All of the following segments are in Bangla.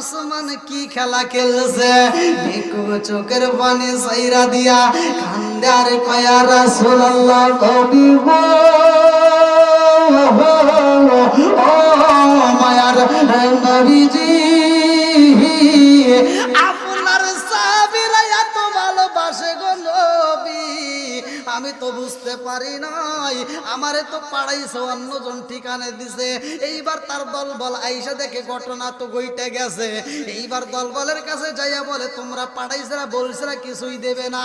উসমান কি খেলা খেলছে? নিকু চোখের পানি সাইরা দিয়া খান্দার কয়া রাসূলুল্লাহ নবী গো। ও মায়ার নবীজি আমি তো বুঝতে পারি নাই। আমারে তো পাড়াইছে, অন্যজন ঠিকানে দিছে। এইবার তার দলবল আইসা দেখে ঘটনা তো গইটে গেছে। এইবার দলবলের কাছে যাইয়া বলে, তোমরা পাড়াইছরা বলছরা কিছুই দেবে না।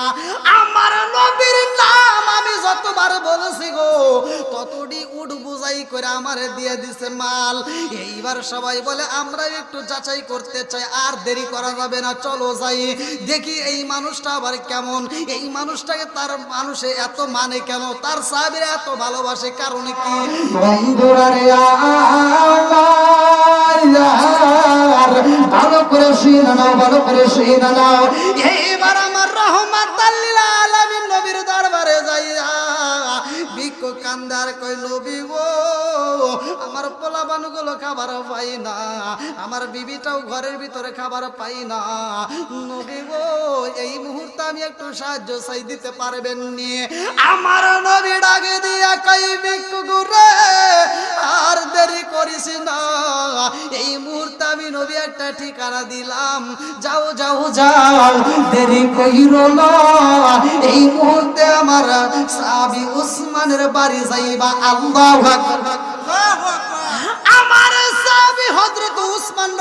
আমার নবীর আমি যতবার বলেছি গো? ততটি উড বুঝাই করে আমারে দিয়ে দিছে মাল। এইবার সবাই বলে আমরা একটু যাচাই করতে চাই আর দেরি করা যাবে না চলো যাই। দেখি এই মানুষটা আবার কেমন? এই মানুষটাকে তার মানুষে এত মানে কেন? তার সাহেবের এত ভালোবাসে কারণে কি? ভালো করে শুনে নাও ভালো করে শুনে নাও। এইবার আমার রহমাত আলামিন বিক্ষ কান্দার কই নবী গো আমার পোলা বানুগুলো খাবার পাই না, আমার বিবিটাও ঘরের ভিতরে খাবার পাই না। নবী আমি একটু সাহায্য চাই, দিতে পারবেন নি। আমার নবী ডাকে দিয়া কই বিক্ষ গুরে আর দেরি করিস না। এই মুহূর্তে আমি নবী একটা ঠিকানা দিলাম। যাও যাও যাও, দেরি কইরো না। এই মুহূর্তে আমার সাবি উসমানের বাড়ি যাইবা, আল্লাহু আকবার।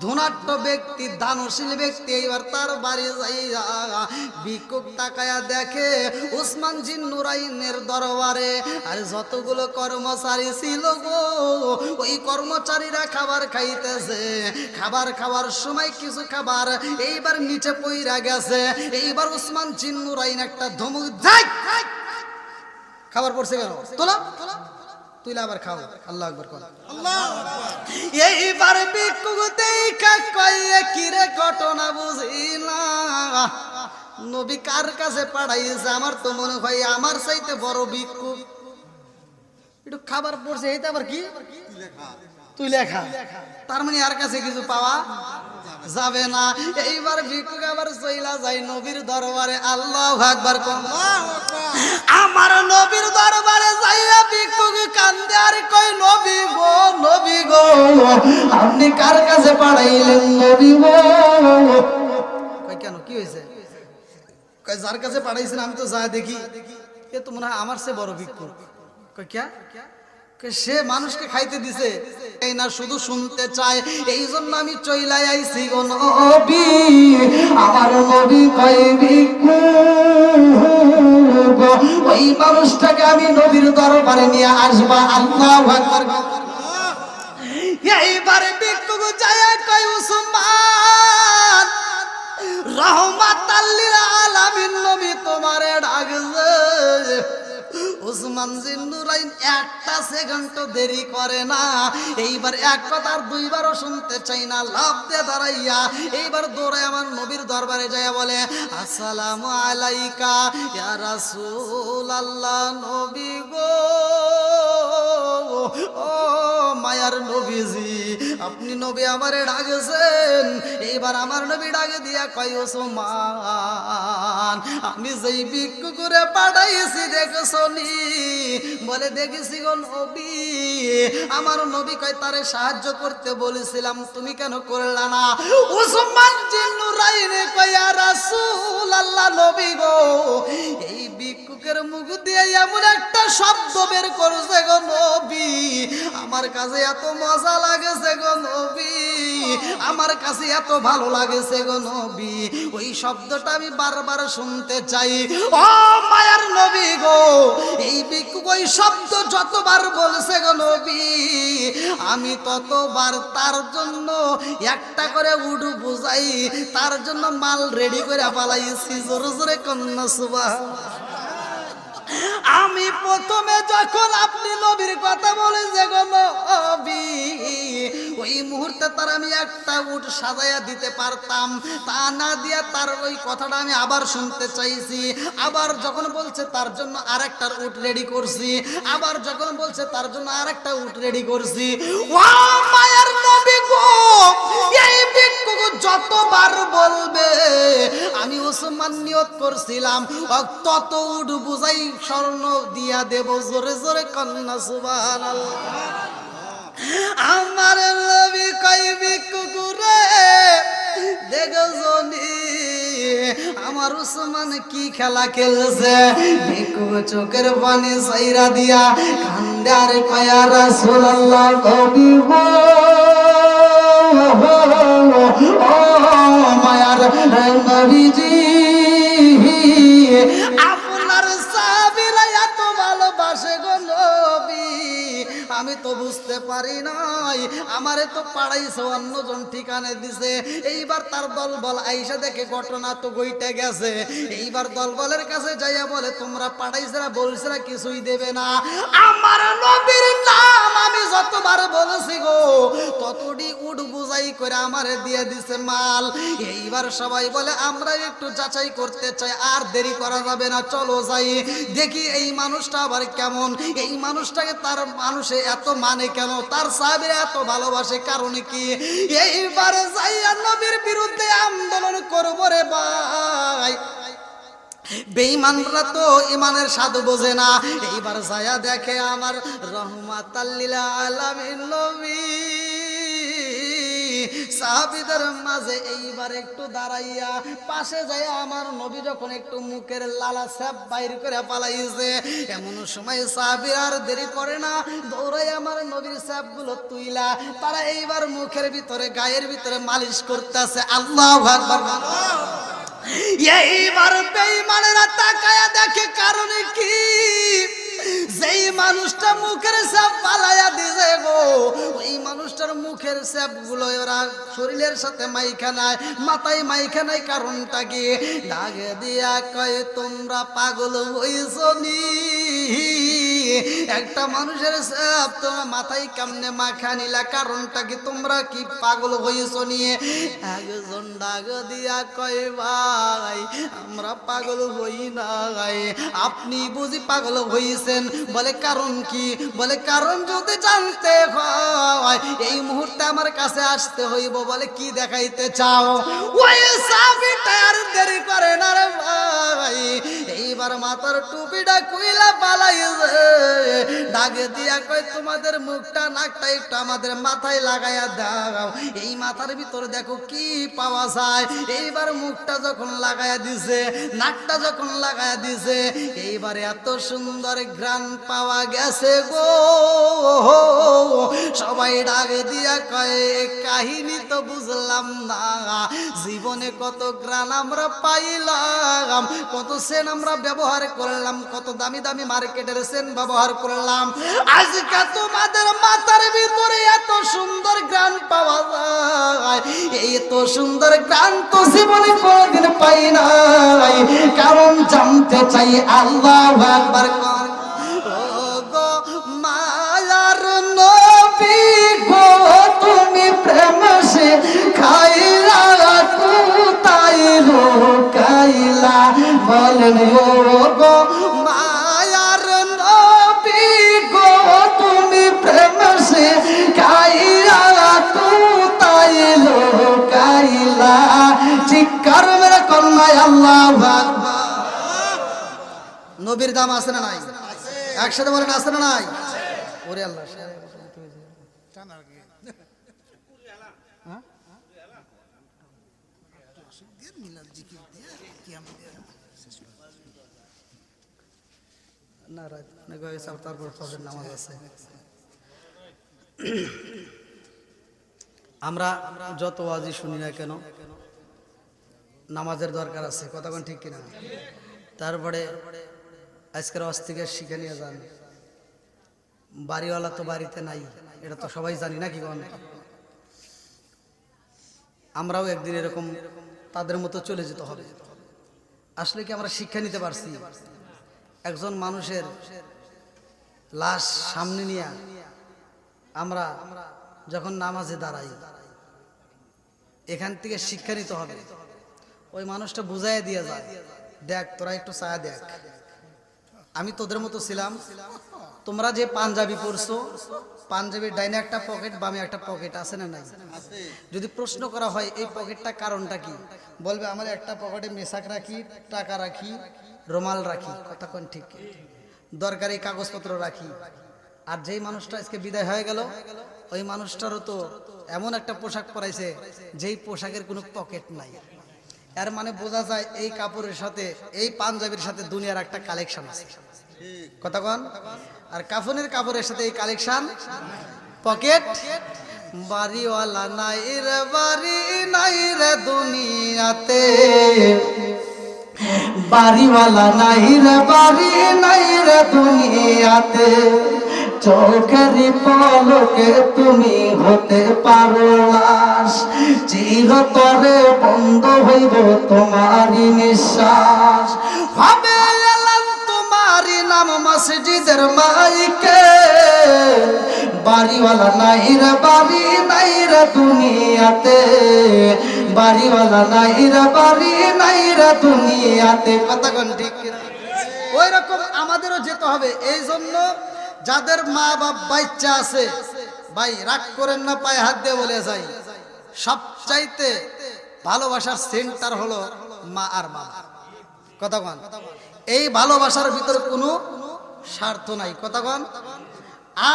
ধনাট্য ব্যক্তি, দানশীল ব্যক্তি, এইবার তার বাড়ি যাইয়া ভিক্ষুক তাকায়া দেখে উসমান জি নুরাইনের দরবারে, আর যতগুলো কর্মচারী ছিল গো, ওই কর্মচারীরা খাবার খাইতেছে। খাবার খাওয়ার সময় কিছু খাবার এইবার নিচে পইরা গেছে। এইবার উসমান জিন্নুরাইন একটা ধমক, যাই! খাবার পড়ছে কেন? তোলা? তুইলে আবার খাও। আল্লাহ আকবর কর। এইবার দেখা কয়ে কিরে ঘটনা বুঝিলা নবী কার কাছে পাঠাইছে? আমার তো মনে হয় আমার চাইতে বড় বিকু একটু খাবার পড়ছে এইটা আবার কি? তুই লেখা। তার মানে আর কাছে কিছু পাওয়া যাবে না। এইবার ভিক্ষুক আবার চইলা যাই নবীর দরবারে। আল্লাহ আকবার আমার নবীর দরবারে যাইয়া ভিক্ষুক কান্দে, আর কই নবী গো নবী গো, আপনি কার কাছে পাঠাইলেন নবী গো? কই কেন, কি হয়েছে? কই যার কাছে পাঠাইছেন, আমি তো যা দেখি, এ তো মনে হয় আমার সে বড় ভিক্ষুক। কই কে? সে মানুষকে খাইতে দিছে? এই না শুধু শুনতে চায়। এই জন্য আমি চইলাই আইছি গো নবী। আমার নবী কয়, ভিক্ষু ওই মানুষটাকে আমি নবীর দরবারে নিয়ে আসবা। আল্লাহু আকবার। এইবারে ভিক্ষু যায়, কয় উসমান রহমাতাল্লিল আলামিন, নবী তোমারে ডাকছে। উসমান জিন্নুরাইন একটা সেকেন্ড দেরি করে না। এইবার এক কথা আর দুইবারও শুনতে চাই না লাভ দিয়ে দাঁড়াইয়া। এইবার দৌড়ে আমার নবীর দরবারে যায় বলে, আসসালামু আলাইকা, ইয়া রাসূল আল্লাহ নবী গো। ও মায়ার নবীজি, আপনি নবী আমারে ডাকেছেন এইবার আমার নবী ডাকে দিয়া কয় ওসমান আমি যেই ভিক্ষু করে পাঠাইছি দেখছ নি? বলে, দেখেছি গো নবী। আমার নবী কয়, তারে সাহায্য করতে বলেছিলাম, তুমি কেন করলা না? ওসমান জিন্নুরাইনে কয়া রাসূল আল্লাহ নবী গো, এই ভিক্ষুকের মুখ দিয়ে এমন একটা শব্দ বের করছে গো নবী। আমার কাছে এত মজা লাগেছে গো নবী। আমার কাছে এত ভালো লাগেছে গো নবী। ওই শব্দটা আমি বারবার শুনতে চাই। ও মায়ার নবী গো, এই ভিক্ষুক ওই শব্দ যতবার বলছে গো নবী, আমি ততবার তার জন্য একটা করে উডু বুঝাই, তার জন্য মাল রেডি করে পালাইছি জোরে জোরে কন্যা সুবাহ আমি প্রথমে যখন আপনি নবীর কথা বলে যে গো নবী ওই মুহূর্তে তার আমি একটা উট সাজাইয়া দিতে পারতাম। তা না দিয়া তার ওই কথাটা আমি আবার শুনতে চাইছি। আবার যখন বলছে তার জন্য আরেকটার উট রেডি করছি, আবার যখন বলছে তার জন্য আরেকটা উট রেডি করছি যতবার বলবে, আমি ওসমান নিয়ত করছিলাম। তত উঠ বুঝাই স্বর্ণ দিয়া দেব, জোরে জোরে কন্যা সুবান আমার কই ভিক্ষুকুরে, দেখো আমার উসমান কি খেলা খেলছে? ভিক্ষু চোখের পানি সাইরা দিয়া কান্দার কয়া রাসূলুল্লাহ কবি ও মায়ার নবীজি আমি তো বুঝতে পারি নাই। আমারে তো পাড়াইছে, অন্যজন ঠিকানে দিছে। এইবার তার দলবল আইসা দেখে ঘটনা তো গইতে গেছে। এইবার দলবলের কাছে যাইয়া বলে, তোমরা পাড়াইছরা বলছরা কিছুই দেবে না। আমার নবীর আমি যতবার বলেছি গো, ততটি উঠ বুঝাই করে আমারে দিয়ে দিছে মাল। এইবার সবাই বলে, আমরা একটু যাচাই করতে চাই, আর দেরি করা যাবে না, চলো যাই। দেখি এই মানুষটা আবার কেমন। এই মানুষটাকে তার মানুষে এত মানে কেন? তার সাহেবের এত ভালোবাসে, কারণ কি? এইবারে যাইয়া নবীর বিরুদ্ধে আন্দোলন করব রে ভাই। বেঈমানরা তো ইমানের স্বাদ বোঝে না। এইবার যায়া দেখে আমার রহমাত আলামিন নবী। সাহাবিদের মাঝে এইবার একটু দাঁড়াইয়া, পাশে যায় আমার নবী যখন একটু মুখের লালা স্যাপ বাইর করে পালাইছে এমন সময় সাহাবি আর দেরি করে না, দৌড়াই আমার নবীর স্যাপগুলো তুইলা, তারা এইবার মুখের ভিতরে, গায়ের ভিতরে মালিশ করতেছে। আল্লাহ আকবার। এইবার বেঈমানেরা তাকায়া দেখে কারণে কি? যেই মানুষটা মুখের সাপ পালায়া দিছে গো, ওই মানুষটার মুখের সাপগুলো ওরা শরীরের সাথে মাইখানায় মাথায় মাইখানায় কারণটা কি? দাগে দিয়া কয়, তোমরা পাগল হইছো নি? একটা মানুষের সাপ, তোমার মাথায় কামনে মাখা নিলা? কারণটা কি তোমরা কি পাগল হইছো নিয়ে? একজন ডাক দিয়া কয়, ভাই, আমরা পাগল হই নাই। আপনি বুঝি পাগল হইছেন? বলে, কারণ কি? বলে, কারণ যদি জানতে হয়, এই মুহূর্তে আমার কাছে আসতে হইব। বলে, কি দেখাইতে চাও? ওই সাবিটা আর দেরি করে না রে ভাই। এইবার মাথার টুপিটা কুইলা পালাইছে ডাকে দিয়া কই তোমাদের মুখটা, নাকটা একটু আমাদের মাথায় লাগাইয়া দাও। এই মাথার ভিতর দেখো কি পাওয়া যায়। এইবার মুখটা যখন লাগাইয়া দিছে, নাকটা যখন লাগাইয়া দিছে, এইবার এত সুন্দর গ্রান পাওয়া গেছে গো। সবাই ডাকে দিয়া কয়ে, কাহিনী তো বুঝলাম না। জীবনে কত গ্রান আমরা পাইলাম, কত সেন আমরা ব্যবহার করলাম, কত দামি দামি মার্কেটের সেন ব্যবহার করলাম। আজকে তোমাদের মাথার ভিতরে এত সুন্দর গ্রান পাওয়া যায়। এই এত সুন্দর গ্রান তো জীবনে কোনদিন পাই নাই। কারণ জানতে চাই আল্লাহ একবার বলেন নবীর দাম আছে না নাই? একসাথে বলেন আছে না নাই? ওরে আল্লাহ না হয়ে ফজর নামাজ আছে। আমরা যত ওয়াজি শুনি না কেন, নামাজের দরকার আছে। কতক্ষণ ঠিক কিনা? তারপরে আজকের ওয়াজ থেকে শিখে নিয়ে যান। বাড়িওয়ালা তো বাড়িতে নাই, এটা তো সবাই জানি না কি কোন? আমরাও একদিন এরকম তাদের মতো চলে যেতে হবে। আসলে কি আমরা শিক্ষা নিতে পারছি? একজন মানুষের লাশ সামনে নিয়ে আমরা যখন নামাজে দাঁড়াই, এখান থেকে শিক্ষা নিতে হবে। ওই মানুষটা বুঝাই দিয়ে যায়, দেখ, তোরা একটু ছায়া দেখ। আমি তোদের মতো ছিলাম। তোমরা যে পাঞ্জাবি পরছো, পাঞ্জাবির ডাইনে একটা পকেট, বামে একটা পকেট, আছে না নাই? যদি প্রশ্ন করা হয়, এই পকেটটা কারণটা কি? বলবে, আমার একটা পকেটে মেশাক রাখি, টাকা রাখি, রুমাল রাখি। কথা কোন ঠিক? দরকারি কাগজপত্র রাখি। আর যেই মানুষটা আজকে বিদায় হয়ে গেল, ওই মানুষটারও তো এমন একটা পোশাক পরাইছে, যেই পোশাকের কোনো পকেট নাই। এর মানে বোঝা যায় এই কাপড়ের সাথে, এই পাঞ্জাবির সাথে দুনিয়ার একটা কালেকশন আছে। কথা কন? আর কাফনের কাপড়ের সাথে এই কালেকশন পকেট বাড়িওয়ালা নাই রে বাড়ি নাই রে দুনিয়াতে। বাড়িওয়ালা নাই রে বাড়ি নাই রে দুনিয়াতে। চোখের পলকে তুমি হতে পারো লাশ। চিরতরে বন্ধ হইব তোমারই নিঃশ্বাস। হবে এলাম তোমারই নাম মসজিদের মাইকে। বাড়িওয়ালা নাই রে, বাড়ি নাই রে দুনিয়াতে। বাড়িওয়ালা নাই রে, বাড়ি নাই রে দুনিয়াতে। কথা কোন ঠিক ওই রকম আমাদেরও যেতে হবে। এই জন্য যাদের মা বাপ বাচ্চা আছে, ভাই, রাগ করেন না, পায়ে হাত দিয়ে বলে যাই। সবচাইতে ভালোবাসার সেন্টার হলো মা আর বাবা। কথা কন। এই ভালোবাসার ভিতরে কোনো স্বার্থ নাই। কথা কন।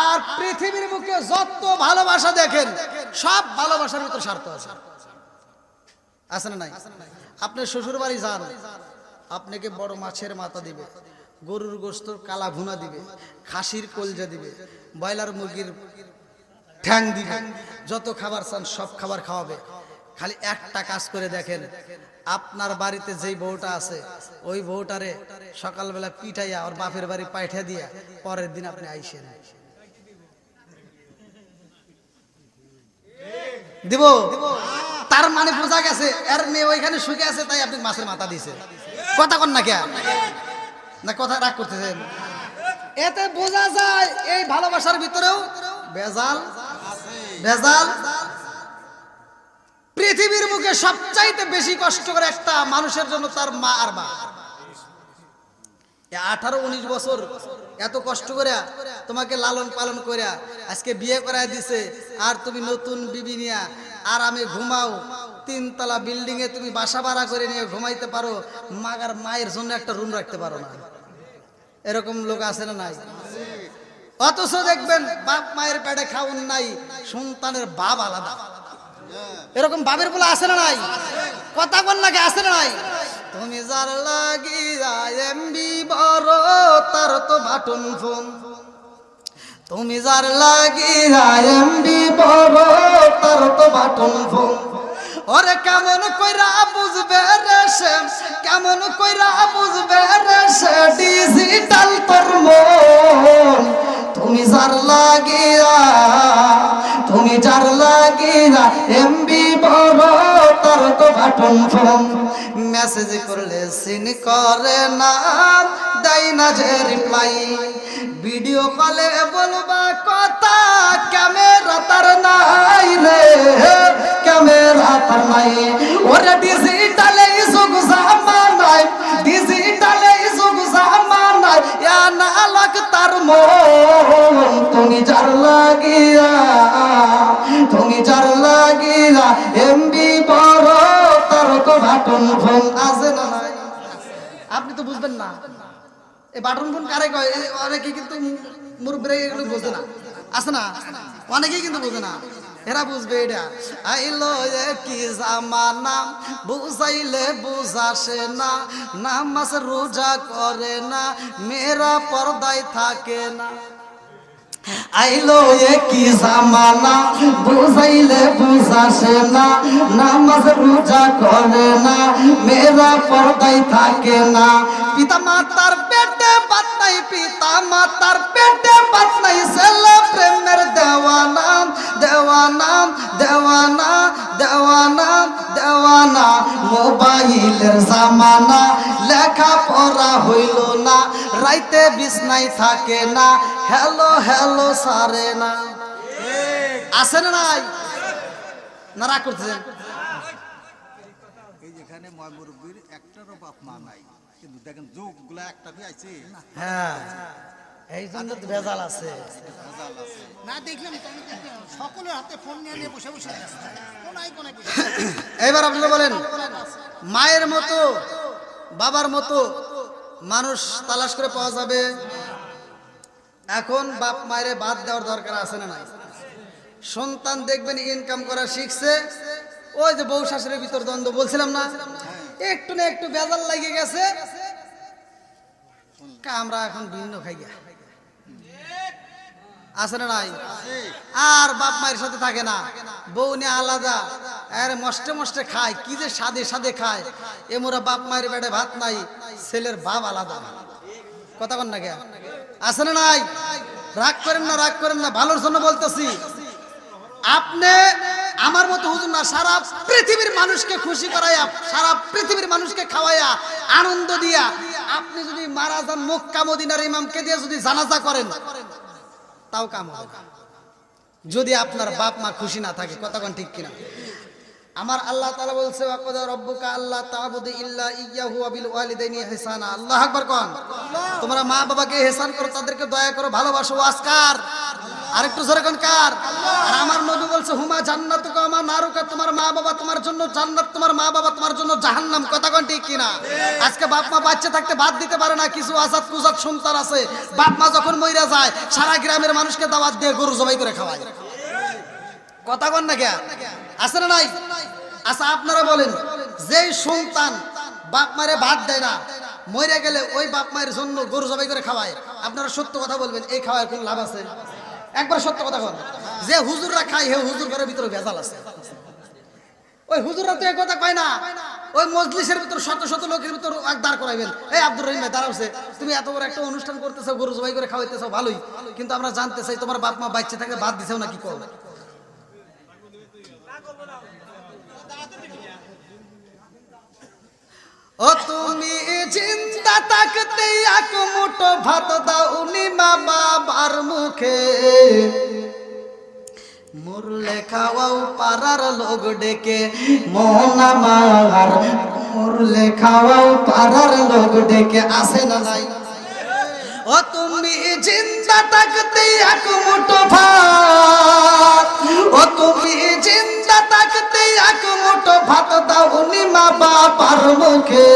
আর পৃথিবীর মুখে যত ভালোবাসা দেখেন, সব ভালোবাসার ভিতরে স্বার্থ আছে। আছে না নাই? আপনি শ্বশুর বাড়ি যান আপনাকে বড় মাছের মাথা দিবে? গরুর গোস্ত কালা ভুনা দিবে, খাসির কলজা দিবে, ব্রয়লার মুরগির ঠ্যাং দিবে, যত খাবার চান সব খাবার খাওয়াবে। খালি একটা কাজ করে দেখেন, আপনার বাড়িতে যেই বউটা আছে, ওই বউটারে সকালবেলা পিঠাইয়া ওর বাপের বাড়ি পাইঠা দিয়া পরের দিন আপনি আইসেন। দিব? তার মানে বোঝা গেছে, এর মেয়ে ওইখানে শুকে আছে, তাই আপনি মাছের মাথা দিছে কথা কন না কে না, কথা রাগ করতেছেন এতে বোঝা যায় এই ভালোবাসার ভিতরেও বেজাল বেজাল। পৃথিবীর মুখে সবচাইতে বেশি কষ্ট করে একটা মানুষের জন্য তার মা আর মা। আঠারো, উনিশ বছর এত কষ্ট করে তোমাকে লালন পালন করে আজকে বিয়ে করায় দিছে। আর তুমি নতুন বিবি নিয়া আরামে ঘুমাও। তিনতলা বিল্ডিং এ তুমি বাসা ভাড়া করে নিয়ে ঘুমাইতে পারো, মাগার মায়ের জন্য একটা রুম রাখতে পারো না। এরকম লোক আছে না নাই? অথচ দেখবেন বাপ মায়ের পেটে খাওন নাই, সন্তানের বাপ আলাদা। এরকম বাবের বলে আসে না নাই? কথা বল নাকি আসে না নাই? তুমি যার লাগিয়া এমবি বড়, তার তো বাটন ফোন। তুমি যার লাগিয়া এমবি বড়, তার তো বাটন ফোন। ওরে কেমন কইরা বুঝবে রে সে? কেমন কইরা বুঝবে রে সে? ডিজিটাল তোর মন, তুমি যার লাগিয়া, তুমি যার লাগিয়া, এমবি বড় তার তো ফোন। মেসেজ করলে সিন করে না, দেয় না যে রিপ্লাই ভিডিও কলে বলবা, কথা ক্যামেরা তার নাই রে, ক্যামেরা তার নাই। ওরে ডিজিটালে যুগ জামানায় ডিজিটালে যুগ জামানায় ইয়া নালক তার মন তুমি যার লাগিয়া না। এই বাটন ফোন কারে কয়? অনেকে কিন্তু মুরব্বীরা এগুলো বোঝে না। আছে না? অনেকেই কিন্তু বোঝে না। এরা বুঝবে এটা। আইলো কি জামানা, বুঝাইলে বুঝাসে না। নামাজ রোজা করে না, মেয়েরা পর্দায় থাকে না। আইলো এ কি জামানা, বুঝাইলে বুঝাসে না, নামাজ রোজা করে না, মেয়েরা পর্দায় থাকে না। পিতা মাতার পেটে বাত নাই পিতা মাতার পেটে বাত নাই, ছেলে প্রেমের দেওয়ানা দেওয়ানা দেওয়ানা দেওয়ানা দেওয়ানা। মোবাইলের জামানা লেখা পড়া হইল না রাইতে বিছনাই থাকে না। হ্যালো হ্যালো সারে না। আছে না নাই? না রাগ করতেছেন। এই যেখানে ময় একটারও বাপ মা নাই। কিন্তু দেখেন যোগগুলা একটা হ্যাঁ। এই জন্য তো ভেজাল আছে। না দেখলাম সকলের হাতে ফোন নিয়ে নিয়ে বসে বসে আপনারা বলেন মায়ের মতো বাবার মতো মানুষ তালাশ করে পাওয়া যাবে। এখন বাপ মায়ের বাদ দেওয়ার দরকার আছে না নাই? সন্তান দেখবেন ইনকাম করা শিখছে, ওই যে বউ শাশুড়ির ভিতর দ্বন্দ্ব, বলছিলাম না? একটু না একটু বেজাল লাগিয়ে গেছে। আমরা এখন ভিন্ন খাইয়া আছে না নাই? আর বাপ মায়ের সাথে থাকে না। বউ নিয়ে আলাদা। আর মস্টে মস্টে খায়, কি যে সাদে সাদে খায়। এ মোরা বাপ মায়ের বেড়ে ভাত নাই। ছেলের বাপ আলাদা। কথা কন না কে? আছে না নাই? রাগ করেন না, রাগ করেন না, ভালোর জন্য বলতেছি। আপনি আমার মতো হুজুর না, সারা পৃথিবীর মানুষকে খুশি করাইয়া, সারা পৃথিবীর মানুষকে খাওয়াইয়া, আনন্দ দিয়া, আপনি যদি মারা যান, মক্কা মদিনার ইমামকে দিয়ে যদি জানাজা করেন, তাও কাম হবে যদি আপনার বাপ মা খুশি না থাকে কতক্ষণ ঠিক কিনা? আমার আল্লাহ তালা বলছে ওয়াকাদা রব্বুকা আল্লাহ তা'বুদু ইল্লা ইয়্যাহু ওয়া বিল ওয়ালিদাইনি ইহসানা। আল্লাহু আকবার কোন? তোমরা মা বাবাকে হেসান করো তাদেরকে দয়া করো ভালোবাসো। ওয়াসকার আরেকটু জোরে কোন কার? আর আমার নবী বলছে হুমা জান্নাতুকা আমার নারুকা? তোমার মা বাবা তোমার জন্য জান্নাত তোমার মা বাবা তোমার জন্য জাহান্নাম। কথা কোন ঠিক কিনা? আজকে বাপ মা বাচ্চা থাকতে বাদ দিতে পারে না কিছু আজাদ কুজাত সন্তান আছে। বাপ মা যখন মইরা যায় সারা গ্রামের মানুষকে দাওয়াত দিয়ে গরু জবাই করে খাওয়ায়। কথা কন না কে? আছে না নাই? আচ্ছা আপনারা বলেন, যেই সন্তান বাপ মারে ভাত দেয় না, মরে গেলে ওই বাপ মায়ের জন্য গরু জবাই করে খাওয়ায়, আপনারা সত্য কথা বলবেন, এই খাওয়ার কোনো লাভ আছে? একবার সত্য কথা বল যে হুজুররা খায় হে হুজুর ঘরের ভিতরে ভেজাল আছে। ওই হুজুররা তো এক কথা কয় না, ওই মজলিসের ভিতর শত শত লোকের ভিতর এক দাঁড় করাইবেন, এই আব্দুর রহিম ভাই দাঁড়াওছে তুমি এত বড় একটা অনুষ্ঠান করতেছো, গরু জবাই করে খাওয়াইতেছো, ভালোই, কিন্তু আমরা জানতে চাই তোমার বাপ মা বাচ্চা থাকে বাদ দিছেও না কি করো ও তুমি চিন্তা থাকতে এক মুঠো ভাত দাও উনি মা বাবার মুখে। মুরলে লেখাও পাড়ার লোক ডেকে মোহন আমার। মুরলে লেখাও পাড়ার লোক ডেকে আসে না নাই? ও তুমি চিন্তা থাকতে এক মুঠো ভাত। ও তুমি চিন্তা থাকতে এক মুঠো ভাত দাও উনি মা বাবার মুখে।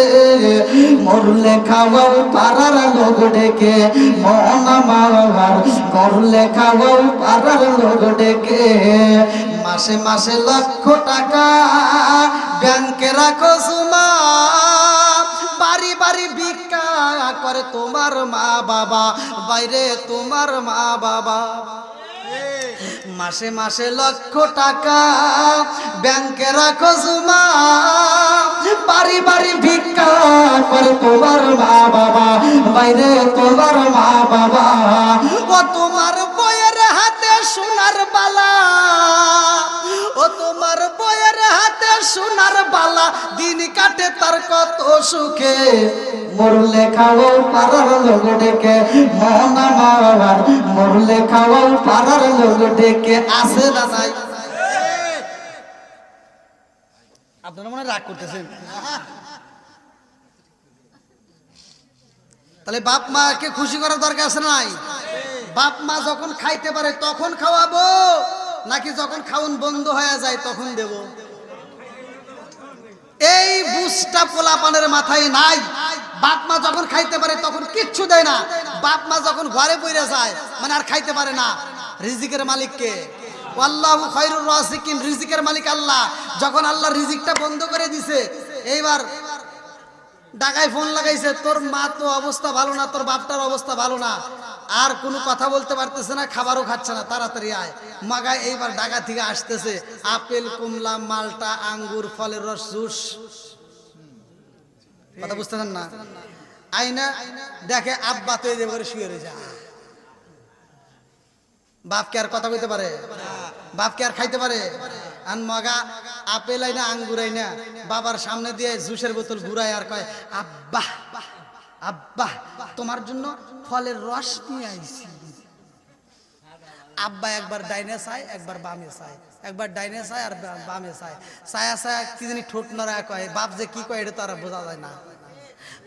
মরলে খাওয়াও পাড়ার লোক ডেকে। মন আমার মরলে খাওয়াও পাড়ার লোক ডেকে। মাসে মাসে লক্ষ টাকা ব্যাংকে রাখো সুমা। বাড়ি বাড়ি ভিক্ষা করে তোমার মা বাবা। বাইরে তোমার মা বাবা। মাসে মাসে লক্ষ টাকা। ব্যাংকে রাখো জমা। বাড়ি বাড়ি ভিক্ষা তোমার মা বাবা বাইরে তোমার মা বাবা ও তোমার বইয়ের হাতে সোনার বালা। ও তোমার বইয়ের হাতে সোনার বালা, দিন কাটে তার কত সুখে। মরলে খাওয়াও পাড়ার লোক ডেকে মনা মরলে পাড়ার লোক ডেকে আসে না আপনারা মনে রাগ করতেছেন। তাহলে বাপ মাকে খুশি করার দরকার আছে নাই? বাপ মা যখন খাইতে পারে তখন খাওয়াবো। নাকি যখন খাউন বন্ধ হয়ে যায়, তখন দেব। এই বুঝটা পোলাপানের মাথায় নাই। বাপ মা যখন খাইতে পারে, তখন কিচ্ছু দেয় না। বাপ মা যখন ঘরে বইরে যায় মানে আর খাইতে পারে না। রিজিকের মালিককে রিজিকের মালিক আল্লাহ। যখন আল্লাহ রিজিকটা বন্ধ করে দিছে, এইবার ঢাকায় ফোন লাগাইছে, তোর মা তো অবস্থা ভালো না, তোর বাপটার অবস্থা ভালো না। আর কোনো কথা বলতে পারতেছে না, খাবারও খাচ্ছে না। তাড়াতাড়ি আয়। মাগায় এইবার ঢাকা থেকে আসতেছে, আপেল, কমলা, মালটা, আঙ্গুর, ফলের রস, জুস। কথা বুঝতেছেন না? আইনা দেখে আব্বা তো এই যে করে শুয়ে রয়েছে। বাপকে আর কথা বলতে পারে? বাপকে আর খাইতে পারে? আর মগা, আপেল আই না আঙ্গুর আই না বাবার সামনে দিয়ে জুসের বোতল ঘুরায় আর কয়, আব্বা আব্বা, তোমার জন্য ফলের রস নিয়ে আইছি। আব্বা একবার ডাইনে চায়, একবার বামে চায়। একবার ডাইনে চায় আর বামে চায়। ছায়া ছায়া কি জানি ঠোঁট নড়া কয়, বাপ যে কি কয় এটা তো আর বোঝা যায় না।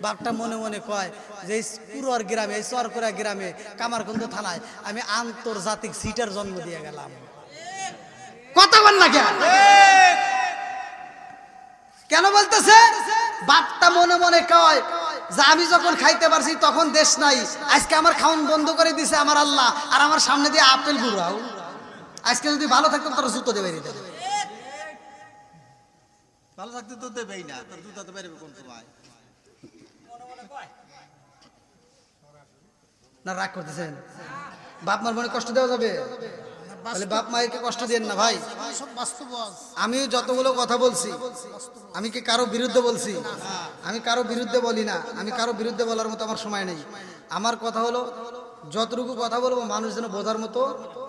বাপটা মনে মনে কয়, যে পুরোর গ্রামে, এই চরকুরা গ্রামে কামারগঞ্জ থানায় আমি আন্তর্জাতিক সিটার জন্ম দিয়ে গেলাম। কথা বল না কেন? কেন বলতেছে? বাপটা মনে মনে কয় যে আমি যখন খাইতে পারছি তখন দেশ নাই। আজকে আমার খাওন বন্ধ করে দিছে আমার আল্লাহ আর আমার সামনে দিয়ে আপেল ঘুরাও আজকে যদি ভালো থাকতাম তারা জুতো দেবে দিতে। ভালো থাকতে তো দেবেই না তোর জুতা তো বেরোবে কোন সময়? না রাগ করতেছেন? বাপ মার মনে কষ্ট দেওয়া যাবে? তাহলে বাপ মায়েরকে কষ্ট দেন না ভাই। আমি যতগুলো কথা বলছি আমি কি কারও বিরুদ্ধে বলছি? আমি কারও বিরুদ্ধে বলি না আমি কারও বিরুদ্ধে বলার মতো আমার সময় নেই। আমার কথা হলো যতটুকু কথা বলব মানুষ যেন বোঝার মতো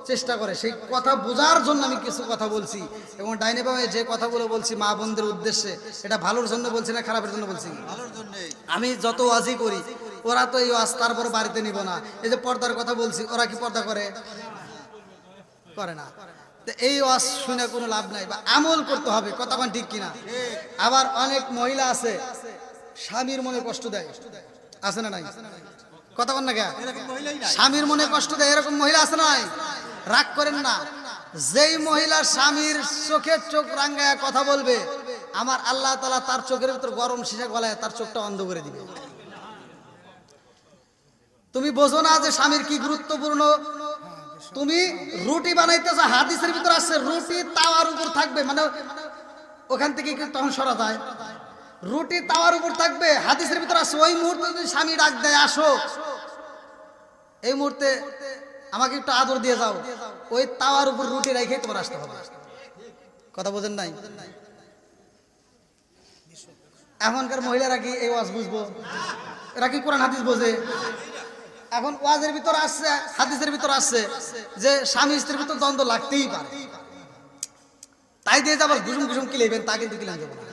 চেষ্টা করে। সেই কথা বোঝার জন্য আমি কিছু কথা বলছি এবং ডাইনে বামে যে কথাগুলো বলছি মা বোনদের উদ্দেশ্যে এটা ভালোর জন্য বলছি না খারাপের জন্য বলছি? আমি যত ওয়াজই করি ওরা তো এই ওয়াজ তারপর বাড়িতে নিব না। এই যে পর্দার কথা বলছি ওরা কি পর্দা করে? করে না। এই ওয়াজ শুনে কোনো লাভ নাই বা আমল করতে হবে কতক্ষণ ঠিক কিনা? আবার অনেক মহিলা আছে, স্বামীর মনে কষ্ট দেয়। আছে না নাই? কতক্ষণ না কে স্বামীর মনে কষ্ট দেয়, এরকম মহিলা আছে নাই? রাগ করেন না। যেই মহিলা স্বামীর চোখের চোখ রাঙ্গায় কথা বলবে, আমার আল্লাহ তালা তার চোখের ভিতর গরম শিশা গলায় তার চোখটা অন্ধ করে দিবে। তুমি বোঝো না যে স্বামীর কি গুরুত্বপূর্ণ তুমি রুটি বানাইতেছো, হাদিসের ভিতর আসছে রুটি তাওয়ার উপর থাকবে মানে ওখান থেকে তখন সরা যায়। রুটি তাওয়ার উপর থাকবে, হাদিসের ভিতর আসছে ওই মুহূর্তে যদি স্বামী ডাক দেয়, আসো। এই মুহূর্তে আমাকে একটু আদর দিয়ে যাও। ওই তাওয়ার উপর রুটি রেখে তোমার আসতে হবে। কথা বোঝেন নাই? এখনকার মহিলারা কি এই ওয়াজ বুঝব? এরা কি কোরআন হাদিস বোঝে? এখন ওয়াজের ভিতর আসছে, হাদিসের ভিতর আসছে যে স্বামী স্ত্রীর ভিতর দ্বন্দ্ব লাগতেই পারে। তাই দিয়ে আবার ঘুষুম ঘুষুম কিলেবেন তা কিন্তু কিলাম যাব না।